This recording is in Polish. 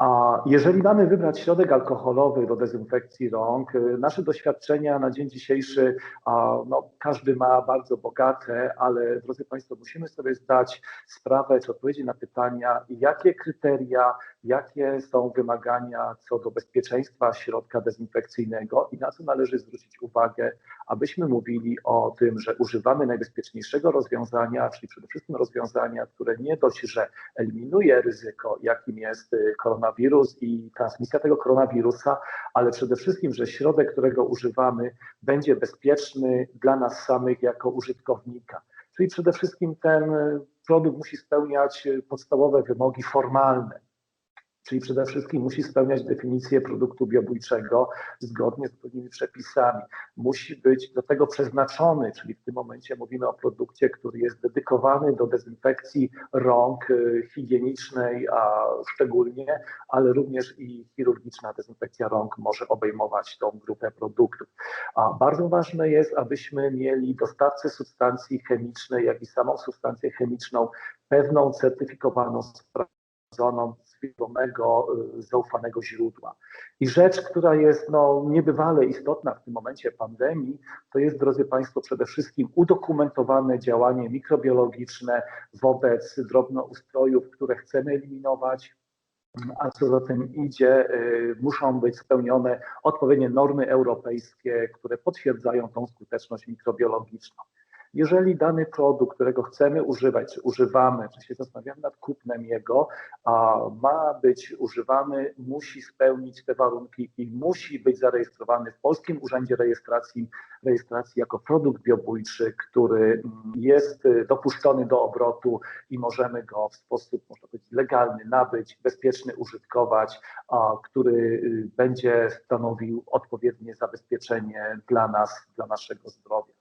A jeżeli mamy wybrać środek alkoholowy do dezynfekcji rąk, y, nasze doświadczenia na dzień dzisiejszy, no, każdy ma bardzo bogate, ale drodzy Państwo, musimy sobie zdać sprawę, czy odpowiedzieć na pytania, jakie kryteria, jakie są wymagania co do bezpieczeństwa środka dezynfekcyjnego i na co należy zwrócić uwagę, abyśmy mówili o tym, że używamy najbezpieczniejszego rozwiązania, czyli przede wszystkim rozwiązania, które nie dość, że eliminuje ryzyko, jakim jest y, koronawirus i transmisja tego koronawirusa, ale przede wszystkim, że środek, którego używamy, będzie bezpieczny dla nas samych jako użytkownika. Czyli przede wszystkim ten y, produkt musi spełniać y, podstawowe wymogi formalne czyli przede wszystkim musi spełniać definicję produktu biobójczego zgodnie z pewnymi przepisami. Musi być do tego przeznaczony, czyli w tym momencie mówimy o produkcie, który jest dedykowany do dezynfekcji rąk y, higienicznej, a szczególnie, ale również i chirurgiczna dezynfekcja rąk może obejmować tą grupę produktów. A bardzo ważne jest, abyśmy mieli dostawcę substancji chemicznej, jak i samą substancję chemiczną pewną certyfikowaną, sprawdzoną wiadomego, y, zaufanego źródła. I rzecz, która jest no, niebywale istotna w tym momencie pandemii, to jest, drodzy Państwo, przede wszystkim udokumentowane działanie mikrobiologiczne wobec drobnoustrojów, które chcemy eliminować, a co za tym idzie, y, muszą być spełnione odpowiednie normy europejskie, które potwierdzają tą skuteczność mikrobiologiczną. Jeżeli dany produkt, którego chcemy używać, używamy, czy się zastanawiamy nad kupnem jego, a ma być używany, musi spełnić te warunki i musi być zarejestrowany w Polskim Urzędzie Rejestracji, rejestracji jako produkt biobójczy, który mm, jest dopuszczony do obrotu i możemy go w sposób, można powiedzieć, legalny nabyć, bezpieczny użytkować, a który y, będzie stanowił odpowiednie zabezpieczenie dla nas, dla naszego zdrowia.